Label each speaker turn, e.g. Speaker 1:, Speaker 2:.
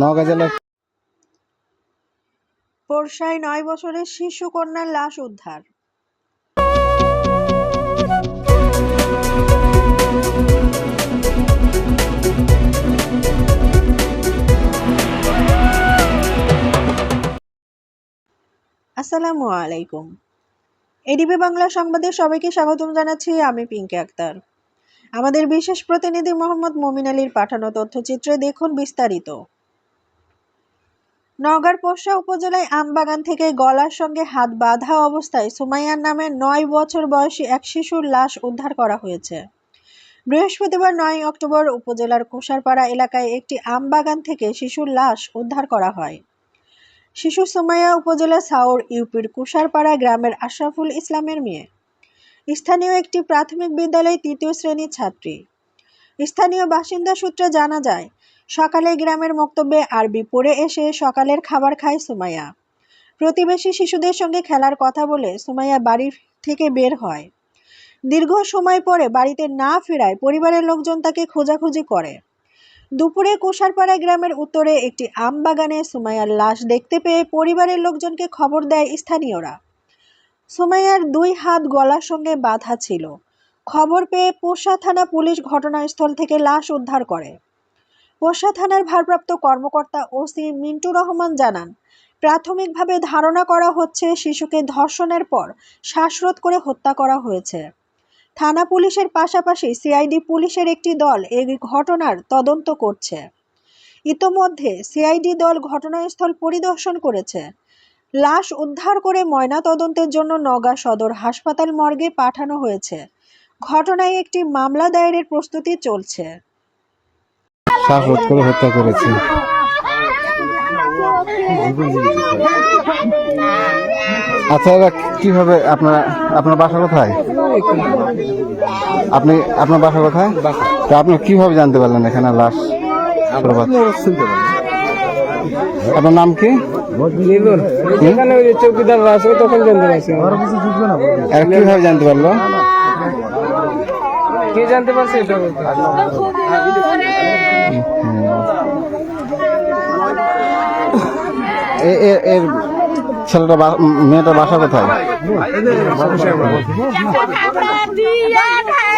Speaker 1: নওগাঁ
Speaker 2: পোরশায় নয় বছরের শিশু কন্যার লাশ উদ্ধার। আসসালামু আলাইকুম। এডিবি বাংলা সংবাদে সবাইকে স্বাগতম জানাচ্ছি, আমি পিঙ্কি আক্তার। আমাদের বিশেষ প্রতিনিধি মোহাম্মদ মমিন আলীর পাঠানো তথ্যচিত্রে দেখুন বিস্তারিত। নগর পোষা উপজেলায় আমবাগান থেকে গলার সঙ্গে হাত বাঁধা অবস্থায় সুমাইয়ার নামে নয় বছর বয়সী এক শিশুর লাশ উদ্ধার করা হয়েছে। বৃহস্পতিবার নয় অক্টোবর উপজেলার কুষারপাড়া এলাকায় একটি আমবাগান থেকে শিশুর লাশ উদ্ধার করা হয়। শিশু সুমাইয়া উপজেলা সাউর ইউপির কুষারপাড়া গ্রামের আশরাফুল ইসলামের মেয়ে। স্থানীয় একটি প্রাথমিক বিদ্যালয়ে তৃতীয় শ্রেণির ছাত্রী। স্থানীয় বাসিন্দা সূত্রে জানা যায়, সকালে গ্রামের মক্তব্যে আরবি পড়ে এসে সকালের খাবার খায় সুমাইয়া। প্রতিবেশী শিশুদের সঙ্গে খেলার কথা বলে সুমাইয়া বাড়ি থেকে বের হয়। দীর্ঘ সময় পরে বাড়িতে না ফেরায় পরিবারের লোকজন তাকে খোঁজাখুঁজি করে। দুপুরে কোষারপাড়া গ্রামের উত্তরে একটি আম বাগানে সুমাইয়ার লাশ দেখতে পেয়ে পরিবারের লোকজনকে খবর দেয় স্থানীয়রা। সুমাইয়ার দুই হাত গলার সঙ্গে বাঁধা ছিল। খবর পেয়ে পোষা থানা পুলিশ ঘটনাস্থল থেকে লাশ উদ্ধার করে। পোষা থানার ভারপ্রাপ্ত কর্মকর্তা ওসি মিন্টু রহমান জানান, প্রাথমিকভাবে ধারণা করা হচ্ছে শিশুকে ধর্ষণের পর শ্বাসরোধ করে হত্যা করা হয়েছে। থানা পুলিশের পাশাপাশি সিআইডি পুলিশের একটি দল এই ঘটনার তদন্ত করছে। ইতোমধ্যে সিআইডি দল ঘটনাস্থল পরিদর্শন করেছে। লাশ উদ্ধার করে ময়না তদন্তের জন্য নওগাঁ সদর হাসপাতাল মর্গে পাঠানো হয়েছে। ঘটনায় একটি মামলা দায়েরের প্রস্তুতি চলছে।
Speaker 1: হত্যা করেছে। আচ্ছা এরা কীভাবে আপনার আপনার বাসা কোথায়? আপনি আপনার বাসা কোথায়? তো আপনি কীভাবে জানতে পারলেন এখানে লাশ? আপনার নাম কি?
Speaker 3: এখানে ওই যে চৌকিদার আছে তখন জানতে পারছি।
Speaker 1: আর কীভাবে জানতে পারল?
Speaker 3: কে জানতে পারছে এটা?
Speaker 1: এ- এ- এর ছেলেটা বা- মেয়েটার বাসা কোথায়?